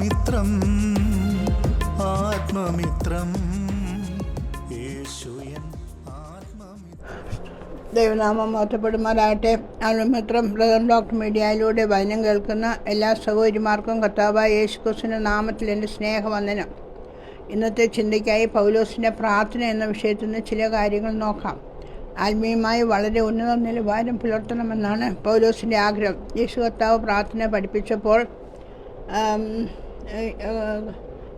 ആത്മമിത്രം ആത്മമിത്രം. ദൈവനാമം മാറ്റപ്പെടുമാറാകട്ടെ. ആത്മമിത്രം brother doctor മീഡിയയിലൂടെ വചനം കേൾക്കുന്ന എല്ലാ സഹോദരിമാർക്കും കർത്താവായ യേശു ക്രിസ്തുവിന്റെ നാമത്തിൽ എന്റെ സ്നേഹവന്ദനം. ഇന്നത്തെ ചിന്തയ്ക്കായി പൗലോസിന്റെ പ്രാർത്ഥന എന്ന വിഷയത്തിൽ നിന്ന് ചില കാര്യങ്ങൾ നോക്കാം. ആത്മീയമായി വളരെ ഉന്നത നിലവാരം പുലർത്തണമെന്നാണ് പൗലോസിന്റെ ആഗ്രഹം. യേശു കർത്താവ് പ്രാർത്ഥന പഠിപ്പിച്ചപ്പോൾ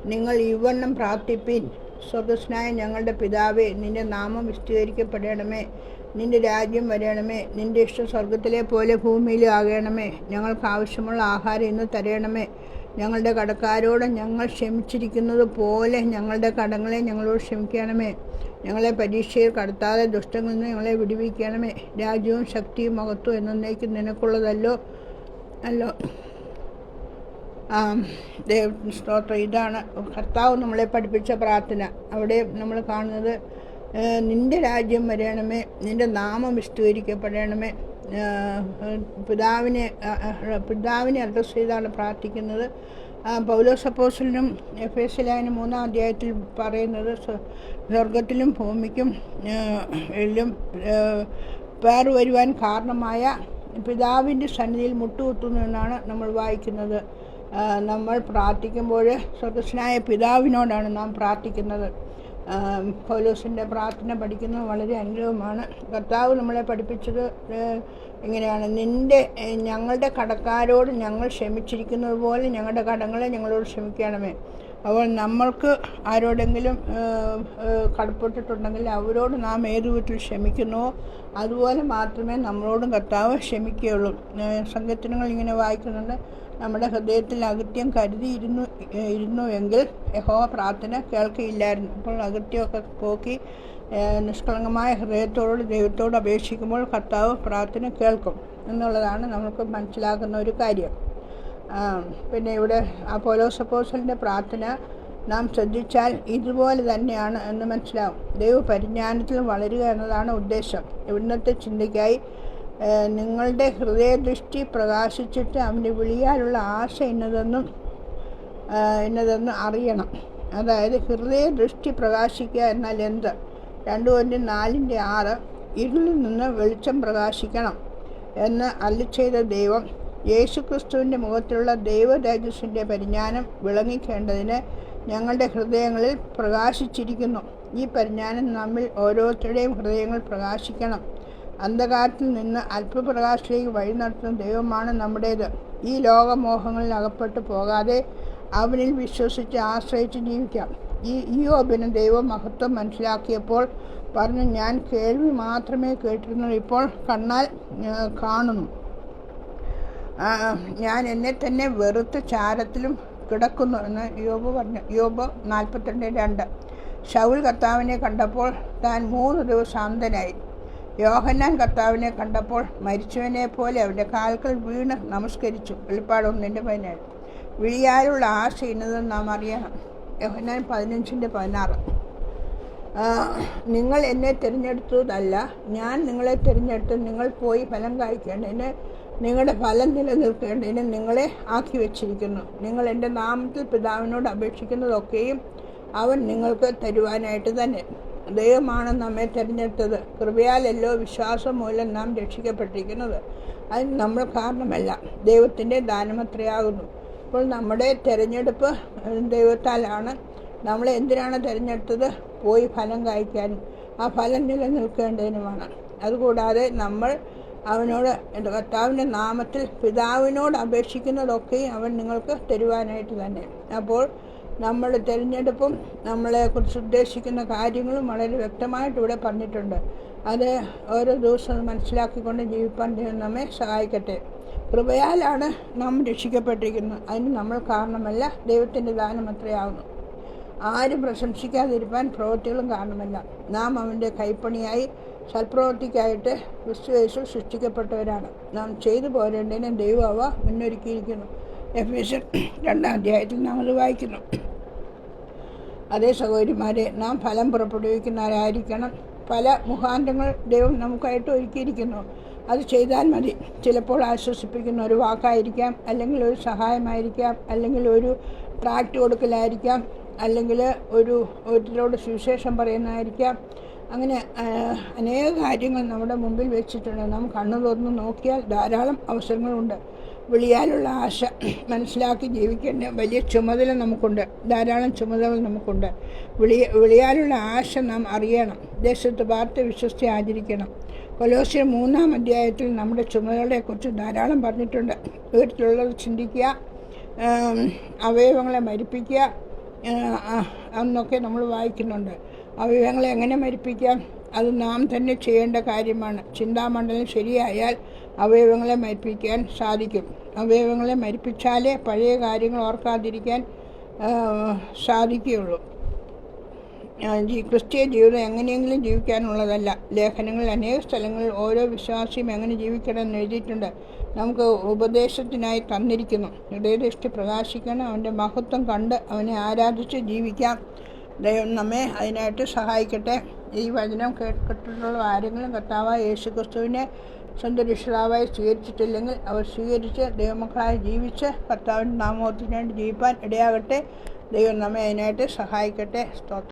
നിങ്ങൾ ഇവണ്ണം പ്രാർത്ഥിപ്പിൻ. സ്വർഗസ്നായ ഞങ്ങളുടെ പിതാവേ നിന്റെ നാമം വിസ്തീകരിക്കപ്പെടണമേ. നിന്റെ രാജ്യം വരണമേ. നിന്റെ ഇഷ്ടം സ്വർഗത്തിലെ പോലെ ഭൂമിയിലും ആകണമേ. ഞങ്ങൾക്ക് ആവശ്യമുള്ള ആഹാരം ഇന്ന് തരണമേ. ഞങ്ങളുടെ കടക്കാരോട് ഞങ്ങൾ ക്ഷമിച്ചിരിക്കുന്നത് പോലെ ഞങ്ങളുടെ കടങ്ങളെ ഞങ്ങളോട് ക്ഷമിക്കണമേ. ഞങ്ങളെ പരീക്ഷയിൽ കടത്താതെ ദുഷ്ടങ്ങളിൽ നിന്ന് ഞങ്ങളെ വിടുവിക്കണമേ. രാജ്യവും ശക്തിയും മഹത്വവും എന്നേക്കും നിനക്കുള്ളതല്ലോ. അല്ലോ. ദൈവത്തിന് സ്തോത്രം. ഇതാണ് കർത്താവ് നമ്മളെ പഠിപ്പിച്ച പ്രാർത്ഥന. അവിടെ നമ്മൾ കാണുന്നത് നിന്റെ രാജ്യം വരണമേ നിന്റെ നാമം വിസ്തീകരിക്കപ്പെടണമേ. പിതാവിനെ പിതാവിനെ അഡ്രസ്സ് ചെയ്താണ് പ്രാർത്ഥിക്കുന്നത്. പൗലോസപ്പോസിലിനും എഫ് എസ് ലായനും മൂന്നാം അധ്യായത്തിൽ പറയുന്നത് സ്വ- സ്വർഗത്തിലും ഭൂമിക്കും എല്ലും പേർ വരുവാൻ കാരണമായ പിതാവിന്റെ സന്നിധിയിൽ മുട്ടുകുത്തുന്നു എന്നാണ് നമ്മൾ വായിക്കുന്നത്. നമ്മൾ പ്രാർത്ഥിക്കുമ്പോൾ സ്വർഗസ്നായ പിതാവിനോടാണ് നാം പ്രാർത്ഥിക്കുന്നത്. പൗലോസിന്റെ പ്രാർത്ഥന പഠിക്കുന്നത് വളരെ അനുഗ്രഹമാണ്. കർത്താവ് നമ്മളെ പഠിപ്പിച്ചത് ഇങ്ങനെയാണ് നിന്റെ ഞങ്ങളുടെ കടക്കാരോട് ഞങ്ങൾ ക്ഷമിച്ചിരിക്കുന്നത് പോലെ ഞങ്ങളുടെ കടങ്ങളെ ഞങ്ങളോട് ക്ഷമിക്കണമേ. അപ്പോൾ നമ്മൾക്ക് ആരോടെങ്കിലും കടപ്പെട്ടിട്ടുണ്ടെങ്കിൽ അവരോട് നാം ഏത് വിധത്തിൽ ക്ഷമിക്കുന്നുവോ അതുപോലെ മാത്രമേ നമ്മളോടും കർത്താവ് ക്ഷമിക്കുകയുള്ളൂ. സങ്കീർത്തനങ്ങൾ ഇങ്ങനെ വായിക്കുന്നുണ്ട്. നമ്മുടെ ഹൃദയത്തിൽ അകൃത്യം കരുതിയിരുന്നു ഇരുന്നു എങ്കിൽ യഹോവ പ്രാർത്ഥന കേൾക്കുകയില്ലായിരുന്നു അപ്പോൾ അകൃത്യമൊക്കെ പോക്കി നിഷ്കളങ്കമായ ഹൃദയത്തോട് ദൈവത്തോട് അപേക്ഷിക്കുമ്പോൾ കർത്താവ് പ്രാർത്ഥന കേൾക്കും. എന്നുള്ളതാണ് നമുക്ക് മനസ്സിലാക്കുന്ന ഒരു കാര്യം. പിന്നെ ഇവിടെ അപ്പോലോ പോലോസപ്പോസലിന്റെ പ്രാർത്ഥന നാം ശ്രദ്ധിച്ചാൽ ഇതുപോലെ തന്നെയാണ് എന്ന് മനസ്സിലാവും. ദൈവ പരിജ്ഞാനത്തിൽ വളരുക എന്നതാണ് ഉദ്ദേശം. ഇവിടുന്നത്തെ ചിന്തയ്ക്കായി നിങ്ങളുടെ ഹൃദയദൃഷ്ടി പ്രകാശിച്ചിട്ട് അവന്റെ വിളിയാലുള്ള ആശ ഇന്നതെന്നും ഇന്നതെന്ന് അറിയണം. അതായത് ഹൃദയദൃഷ്ടി പ്രകാശിക്കുക എന്നാൽ എന്ത്? രണ്ട് പോയിന്റ് നാലിന്റെ ആറ് ഇരുളിൽ നിന്ന് വെളിച്ചം പ്രകാശിക്കണം എന്ന് അല്ലിച്ചെയ്ത ദൈവം യേശുക്രിസ്തുവിന്റെ മുഖത്തിലുള്ള ദൈവതേജസ്സിന്റെ പരിജ്ഞാനം വിളങ്ങിക്കേണ്ടതിന് ഞങ്ങളുടെ ഹൃദയങ്ങളിൽ പ്രകാശിച്ചിരിക്കുന്നു. ഈ പരിജ്ഞാനം നമ്മിൽ ഓരോരുത്തരുടെയും ഹൃദയങ്ങൾ പ്രകാശിക്കണം. അന്ധകാരത്തിൽ നിന്ന് അല്പപ്രകാശത്തിലേക്ക് വഴി നടത്തുന്ന ദൈവമാണ് നമ്മുടേത്. ഈ ലോകമോഹങ്ങളിൽ അകപ്പെട്ടു പോകാതെ അവനിൽ വിശ്വസിച്ച് ആശ്രയിച്ച് ജീവിക്കാം. ഈ ഈയോബിന് ദൈവമഹത്വം മനസ്സിലാക്കിയപ്പോൾ പറഞ്ഞു ഞാൻ കേൾവി മാത്രമേ കേട്ടിരുന്നുള്ളൂ. ഇപ്പോൾ കണ്ണാൽ കാണുന്നു. ഞാൻ എന്നെ തന്നെ വെറുത്ത ചാരത്തിലും കിടക്കുന്നു എന്ന് യോബ് പറഞ്ഞു. യോബ് നാൽപ്പത്തിരണ്ട് രണ്ട്. ഷൗൽ കർത്താവിനെ കണ്ടപ്പോൾ താൻ മൂന്ന് ദിവസം അന്ധനായി. യോഹന്നാൻ കർത്താവിനെ കണ്ടപ്പോൾ മരിച്ചവനെ പോലെ അവന്റെ കാൽക്കൽ വീണ് നമസ്കരിച്ചു. വെളിപ്പാട് ഒന്നിന്റെ പതിനേഴ്. വിളിയാലുള്ള ആശ ഇന്നതെന്ന് നാം അറിയണം. യോഹന്നാൻ പതിനഞ്ചിന്റെ പതിനാറ്. നിങ്ങൾ എന്നെ തിരഞ്ഞെടുത്തതല്ല ഞാൻ നിങ്ങളെ തിരഞ്ഞെടുത്ത് നിങ്ങൾ പോയി ഫലം കായ്ക്കേണ്ടതിന് നിങ്ങളുടെ ഫലം നിലനിൽക്കേണ്ടതിന് നിങ്ങളെ ആക്കി വച്ചിരിക്കുന്നു. നിങ്ങൾ എന്റെ നാമത്തിൽ പിതാവിനോട് അപേക്ഷിക്കുന്നതൊക്കെയും അവൻ നിങ്ങൾക്ക് തരുവാനായിട്ട് തന്നെ. ദൈവമാണ് നമ്മെ തിരഞ്ഞെടുത്തത്. കൃപയാലല്ലോ വിശ്വാസം മൂലം നാം രക്ഷിക്കപ്പെട്ടിരിക്കുന്നത്. അത് നമ്മൾ കാരണമല്ല. ദൈവത്തിന്റെ ദാനമത്രയാകുന്നു അപ്പോൾ നമ്മുടെ തിരഞ്ഞെടുപ്പ് ദൈവത്താലാണ്. നമ്മൾ എന്തിനാണ് തിരഞ്ഞെടുത്തത്? പോയി ഫലം കായ്ക്കാനും. ആ ഫലം നിലനിൽക്കേണ്ടതിനുമാണ്. അതുകൂടാതെ നമ്മൾ അവനോട് എന്റെ കർത്താവിന്റെ നാമത്തിൽ പിതാവിനോട് അപേക്ഷിക്കുന്നതൊക്കെ അവൻ നിങ്ങൾക്ക് തരുവാനായിട്ട് തന്നെ. അപ്പോൾ നമ്മൾ തിരഞ്ഞെടുപ്പും നമ്മളെക്കുറിച്ച് ഉദ്ദേശിക്കുന്ന കാര്യങ്ങളും വളരെ വ്യക്തമായിട്ട് ഇവിടെ പറഞ്ഞിട്ടുണ്ട്. അത് ഓരോ ദിവസവും മനസ്സിലാക്കിക്കൊണ്ട് ജീവിപ്പാൻ ദൈവം നമ്മെ സഹായിക്കട്ടെ. കൃപയാലാണ് നാം രക്ഷിക്കപ്പെട്ടിരിക്കുന്നത്. അതിന് നമ്മൾ കാരണമല്ല ദൈവത്തിന്റെ ദാനം അത്രയാവുന്നു. ആരും പ്രശംസിക്കാതിരിക്കാൻ പ്രവൃത്തികളും കാണുന്നില്ല. നാം അവന്റെ കൈപ്പണിയായി സൽപ്രവൃത്തിക്കായിട്ട് ക്രിസ്തുവേശു സൃഷ്ടിക്കപ്പെട്ടവരാണ്. നാം ചെയ്തു പോരേണ്ടതിന് ദൈവം അവ മുന്നൊരുക്കിയിരിക്കുന്നു. എഫ് എസ് രണ്ടാം അധ്യായത്തിൽ നാം അത് വായിക്കുന്നു. അതേ സഹോദരിമാരെ നാം ഫലം പുറപ്പെടുവിക്കുന്നവരായിരിക്കണം. പല മുഖാന്തങ്ങൾ ദൈവം നമുക്കായിട്ട് ഒരുക്കിയിരിക്കുന്നു. അത് ചെയ്താൽ മതി. ചിലപ്പോൾ ആശ്വസിപ്പിക്കുന്ന ഒരു വാക്കായിരിക്കാം അല്ലെങ്കിൽ ഒരു സഹായമായിരിക്കാം അല്ലെങ്കിൽ ഒരു ട്രാക്ട് കൊടുക്കലായിരിക്കാം അല്ലെങ്കിൽ ഒരു വീട്ടിലോട് സുവിശേഷം പറയുന്നതായിരിക്കാം. അങ്ങനെ അനേക കാര്യങ്ങൾ നമ്മുടെ മുമ്പിൽ വെച്ചിട്ടുണ്ട്. നാം കണ്ണു തുറന്ന് നോക്കിയാൽ ധാരാളം അവസരങ്ങളുണ്ട്. വിളിയാലുള്ള ആശ മനസ്സിലാക്കി ജീവിക്കേണ്ട വലിയ ചുമതല നമുക്കുണ്ട്. ധാരാളം ചുമതലകൾ നമുക്കുണ്ട്. വിളി വിളിയാലുള്ള ആശ നാം അറിയണം. ദേശത്ത് പാർത്ത് വിശ്വസ്തി ആചരിക്കണം. കൊലോസ്യ മൂന്നാം അധ്യായത്തിൽ നമ്മുടെ ചുമതലകളെക്കുറിച്ച് ധാരാളം പറഞ്ഞിട്ടുണ്ട്. വീട്ടിലുള്ളത് ചിന്തിക്കുക അവയവങ്ങളെ മരിപ്പിക്കുക എന്നൊക്കെ നമ്മൾ വായിക്കുന്നുണ്ട്. അവയവങ്ങളെ എങ്ങനെ മരിപ്പിക്കാം? അത് നാം തന്നെ ചെയ്യേണ്ട കാര്യമാണ്. ചിന്താമണ്ഡലം ശരിയായാൽ അവയവങ്ങളെ മരിപ്പിക്കാൻ സാധിക്കും. അവയവങ്ങളെ മരിപ്പിച്ചാലേ പഴയ കാര്യങ്ങൾ ഓർക്കാതിരിക്കാൻ സാധിക്കുകയുള്ളൂ. ക്രിസ്തീയ ജീവിതം എങ്ങനെയെങ്കിലും ജീവിക്കാനുള്ളതല്ല. ലേഖനങ്ങളിൽ അനേക സ്ഥലങ്ങളിൽ ഓരോ വിശ്വാസിയും എങ്ങനെ ജീവിക്കണം എന്ന് എഴുതിയിട്ടുണ്ട്. നമുക്ക് ഉപദേശത്തിനായി തന്നിരിക്കുന്നു. ഹൃദയദൃഷ്ടി പ്രകാശിക്കണം. അവന്റെ മഹത്വം കണ്ട് അവനെ ആരാധിച്ച് ജീവിക്കാം. ദൈവം നമ്മെ അതിനായിട്ട് സഹായിക്കട്ടെ. ഈ വചനം കേട്ടിട്ടുള്ള ആരെങ്കിലും കർത്താവായ യേശു ക്രിസ്തുവിനെ സ്വന്തം രക്ഷിതാവായി സ്വീകരിച്ചിട്ടില്ലെങ്കിൽ അവർ സ്വീകരിച്ച് ദൈവമക്കളായി ജീവിച്ച് കർത്താവിന്റെ നാമോത്തിനായിട്ട് ജീവിപ്പാൻ ഇടയാകട്ടെ. ദൈവം നമ്മെ അതിനായിട്ട് സഹായിക്കട്ടെ. സ്തോത്രം.